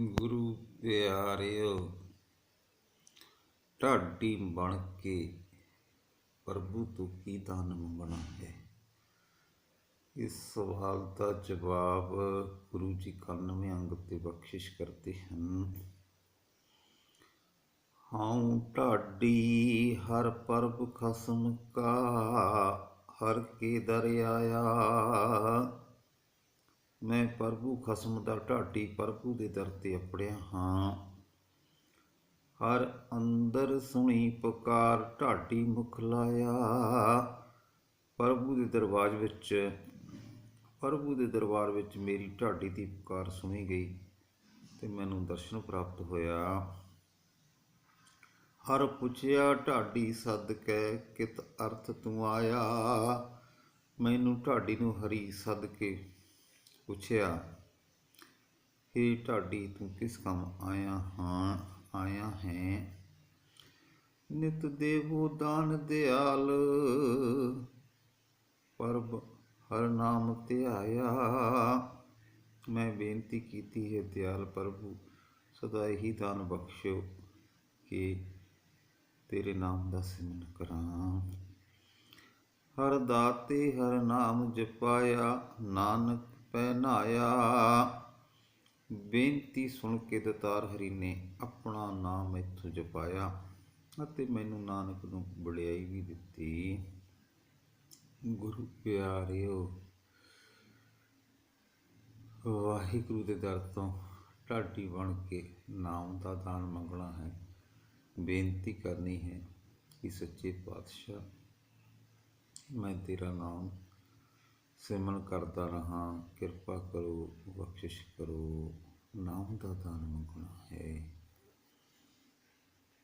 ਗੁਰੂ ਪਿਆਰਿਓ, ਢਾਡੀ ਬਣ ਕੇ ਪ੍ਰਭੂ ਤੋਂ ਕੀ ਦਾਨ ਮੰਗਣਾ ਹੈ ਇਸ ਸਵਾਲ ਦਾ ਜਵਾਬ ਗੁਰੂ ਜੀ 91 ਅੰਗ ਤੇ ਬਖਸ਼ਿਸ਼ ਕਰਦੇ ਹਨ। ਹਉ ਢਾਡੀ, ਹਰ ਪਰਬ ਖਸਮ ਕਾ, ਹਰ ਕੇ ਦਰ ਆਇਆ ਮੈਂ ਪ੍ਰਭੂ ਖਸਮ ਦਾ ਢਾਡੀ ਪ੍ਰਭੂ ਦੇ ਦਰ ਤੇ ਅਪੜਿਆ ਹਾਂ। ਹਰ ਅੰਦਰ ਸੁਣੀ ਪੁਕਾਰ ਢਾਡੀ ਮੁਖ ਲਾਇਆ। ਪ੍ਰਭੂ ਦੇ ਦਰਬਾਰ ਵਿੱਚ, ਪ੍ਰਭੂ ਦੇ ਦਰਬਾਰ ਵਿੱਚ ਮੇਰੀ ਢਾਡੀ ਦੀ ਪੁਕਾਰ ਸੁਣੀ ਗਈ ਤੇ ਮੈਨੂੰ ਦਰਸ਼ਨ ਪ੍ਰਾਪਤ ਹੋਇਆ। ਹਰ ਪੁੱਛਿਆ, ਢਾਡੀ ਸਦਕੈ ਕਿਤ ਅਰਥ ਤੂੰ ਆਇਆ? ਮੈਨੂੰ ਢਾਡੀ ਨੂੰ ਹਰੀ ਸਦਕੇ ਪੁੱਛਿਆ, ਹੇ ਢਾਡੀ, ਤੂੰ ਕਿਸ ਕੰਮ ਆਇਆ ਹਾਂ, ਆਇਆ ਹੈ? ਨਿਤ ਦੇਵੋ ਦਾਨ ਦਿਆਲ, ਪਰਬ ਹਰ ਨਾਮ ਧਿਆਇਆ ਮੈਂ ਬੇਨਤੀ ਕੀਤੀ ਹੈ ਦਿਆਲ ਪ੍ਰਭੂ, ਸਦਾ ਹੀ ਦਾਨ ਬਖਸ਼ੋ ਕਿ ਤੇਰੇ ਨਾਮ ਦਾ ਸਿਮਰਨ ਕਰਾਂ। ਹਰ ਦਾਤੇ ਹਰ ਨਾਮ ਜਪਾਇਆ, ਨਾਨਕ ਪਹਿਨਾਇਆ। ਬੇਨਤੀ ਸੁਣ ਕੇ ਦਤਾਰ ਹਰੀ ਨੇ ਆਪਣਾ ਨਾਮ ਇੱਥੋਂ ਜਪਾਇਆ ਅਤੇ ਮੈਨੂੰ ਨਾਨਕ ਨੂੰ ਬੜਾਈ ਵੀ ਦਿੱਤੀ। ਗੁਰੂ ਪਿਆਰਿਓ, ਵਾਹਿਗੁਰੂ ਦੇ ਦਰ ਤੋਂ ਢਾਡੀ ਬਣ ਕੇ ਨਾਮ ਦਾ ਦਾਨ ਮੰਗਣਾ ਹੈ। ਬੇਨਤੀ ਕਰਨੀ ਹੈ ਕਿ ਸੱਚੇ ਪਾਤਸ਼ਾਹ, ਮੈਂ ਤੇਰਾ ਨਾਮ ਸਿਮਰਨ ਕਰਦਾ ਰਹਾ ਕਿਰਪਾ ਕਰੋ ਬਖਸ਼ਿਸ਼ ਕਰੋ ਨਾਮ ਦਾ ਦਾਨ ਮੰਗਣਾ ਹੈ।